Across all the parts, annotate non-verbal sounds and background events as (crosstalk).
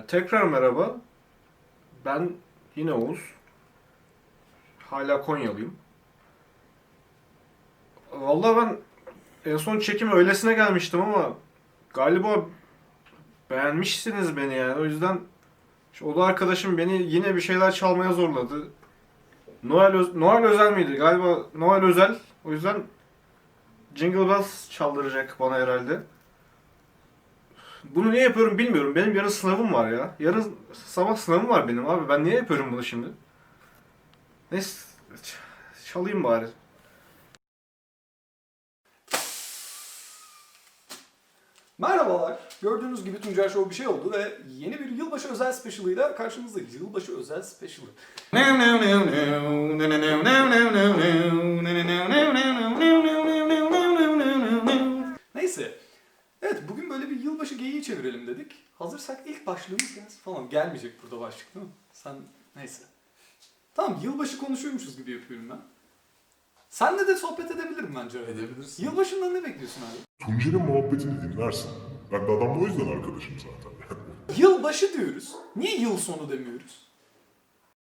Ee, tekrar merhaba. Ben yine Oğuz. Hala Konyalıyım. Vallahi ben en son çekim öylesine gelmiştim ama galiba beğenmişsiniz beni yani. O yüzden şu oda arkadaşım beni yine bir şeyler çalmaya zorladı. Noel, Öz- Noel özel miydi? Galiba Noel özel. O yüzden Jingle Bells çaldıracak bana herhalde. Bunu niye yapıyorum bilmiyorum. Benim yarın sınavım var ya. Yarın sabah sınavım var benim abi. Ben niye yapıyorum bunu şimdi? Neyse. Çalayım bari. Merhabalar. Gördüğünüz gibi Tuncer Show bir şey oldu ve yeni bir yılbaşı özel specialıyla karşınızdayız. Yılbaşı özel specialı. Yılbaşı geyiği çevirelim dedik. Hazırsak ilk başlığımız gelsin falan. Gelmeyecek burada başlık değil mi? Sen neyse. Tamam yılbaşı konuşuyormuşuz gibi yapıyorum ben. Senle de sohbet edebilirim bence. öyle. Edebilirsin. Yılbaşından ne bekliyorsun abi? Tuncer'in muhabbetini dinlersin. Ben de adamla o yüzden arkadaşım zaten. (laughs) Yılbaşı diyoruz. Niye yıl sonu demiyoruz?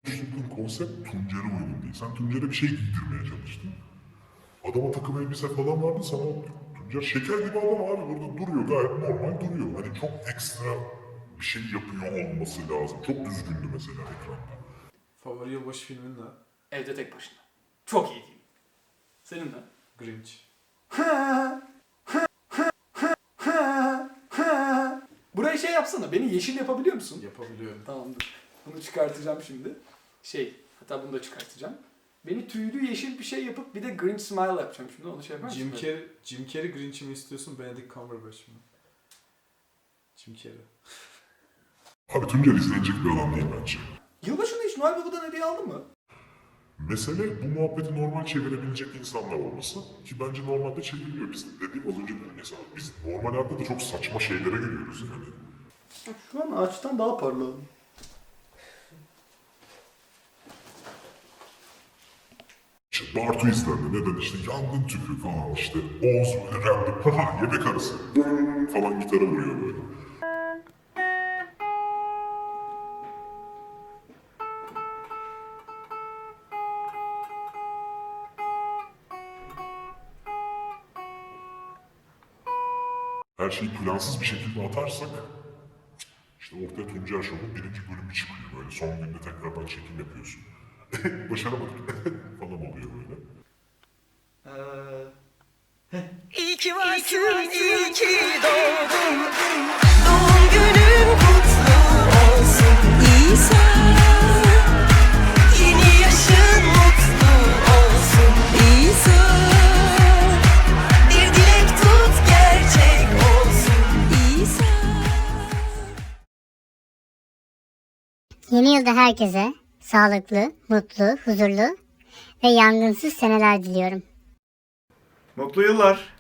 Düşündüğüm konsept Tuncer'e uygun değil. Sen Tuncer'e bir şey giydirmeye çalıştın. Adama takım elbise falan vardı sana Tuncer şeker gibi adam abi burada duruyor gayet normal duruyor. Hani çok ekstra bir şey yapıyor olması lazım. Çok düzgündü mesela ekranda. Favori yılbaşı filmin ne? Evde tek başına. Çok iyi değil. Senin de. Grinch. Burayı şey yapsana. Beni yeşil yapabiliyor musun? Yapabiliyorum. Tamamdır. Bunu çıkartacağım şimdi. Şey, hatta bunu da çıkartacağım. Beni tüylü yeşil bir şey yapıp bir de Grinch smile yapacağım şimdi. Onu şey yapar mısın? Jim Carrey, Jim Carrey Grinch'i mi istiyorsun, Benedict Cumberbatch mi? Jim Carrey. Abi Tuncer izlenecek bir adam değil bence. Yılbaşında hiç Noel Baba'dan hediye aldın mı? Mesele bu muhabbeti normal çevirebilecek insanlar olması ki bence normalde çevriliyor. Biz dediğim az önce dedim mesela biz normal hayatta da çok saçma şeylere gülüyoruz yani. Şu an ağaçtan daha parladım. Bartu izlendi. Neden işte yangın tüpü falan işte. Oğuz random haha yemek arası. falan gitara vuruyor böyle. Her şeyi plansız bir şekilde atarsak işte ortaya Tuncer Show'un birinci bölümü çıkıyor. Böyle son günde tekrardan çekim yapıyorsun. (laughs) Başaramadık (laughs) falan oluyor böyle. Ee, İyi ki varsın, iyi ki doğdun. Doğum günün kutlu olsun. İsa. Yeni yaşın mutlu olsun. İsa. Bir dilek tut gerçek olsun. İsa. Yeni yılda herkese sağlıklı, mutlu, huzurlu ve yangınsız seneler diliyorum. Mutlu yıllar.